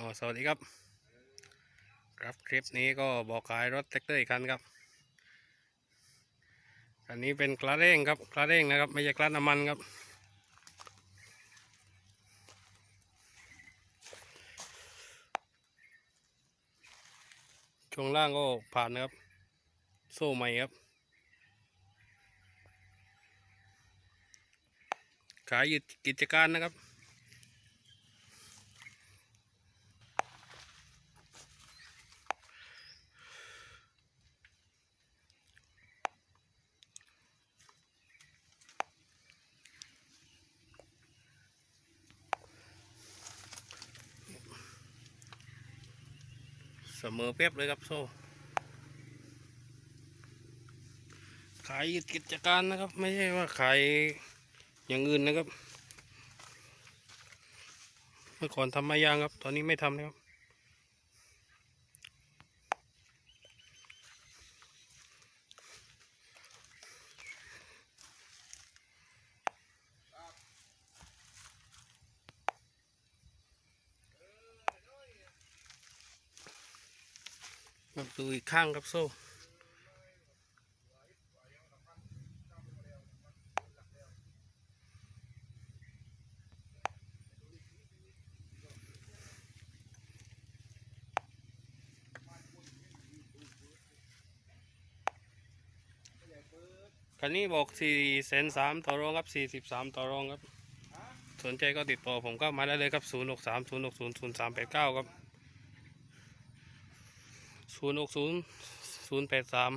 อ๋อสวัสดีครับ ครับคลิปนี้ก็บอกขายรถแท็กเตอร์อีกคันครับคันนี้เป็นกระเร่งครับกระเร่งนะครับ ไม่ใช่กระน้ำมันครับช่วงล่างก็ผ่านนะครับ โซ่ใหม่ครับ ขายอยู่กิจการนะครับ เสมอเปียบเลยครับโซ่ ขายกิจการนะครับ ไม่ใช่ว่าขายอย่างอื่นนะครับ เมื่อก่อนทำไม้ยางครับ ตอนนี้ไม่ทำนะครับ มาดูอีกข้างครับโซ่ คันนี้บอกสี่แสนสามต่อรองครับสี่สิบสามต่อรองครับ สนใจก็ติดต่อผมก็มาได้เลยครับศูนย์หกสามศูนย์หกศูนย์ศูนย์สามแปดเก้าครับ ศูนย์หกศูนย์ศูนย์แปดสาม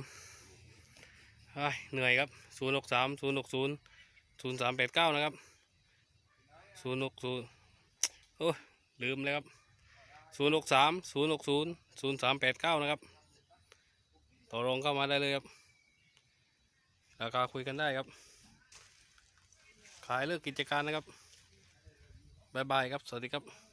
เหนื่อยครับศูนย์หกสามศูนย์หกศูนย์ศูนย์สามแปดเก้านะครับศูนย์หกศูนย์โอ้ลืมเลยครับศูนย์หกสามศูนย์หกศูนย์ศูนย์สามแปดเก้านะครับ ต่อรองเข้ามาได้เลยครับ ราคาคุยกันได้ครับ ขายเลิกกิจการนะครับ บ๊ายบายครับ สวัสดีครับ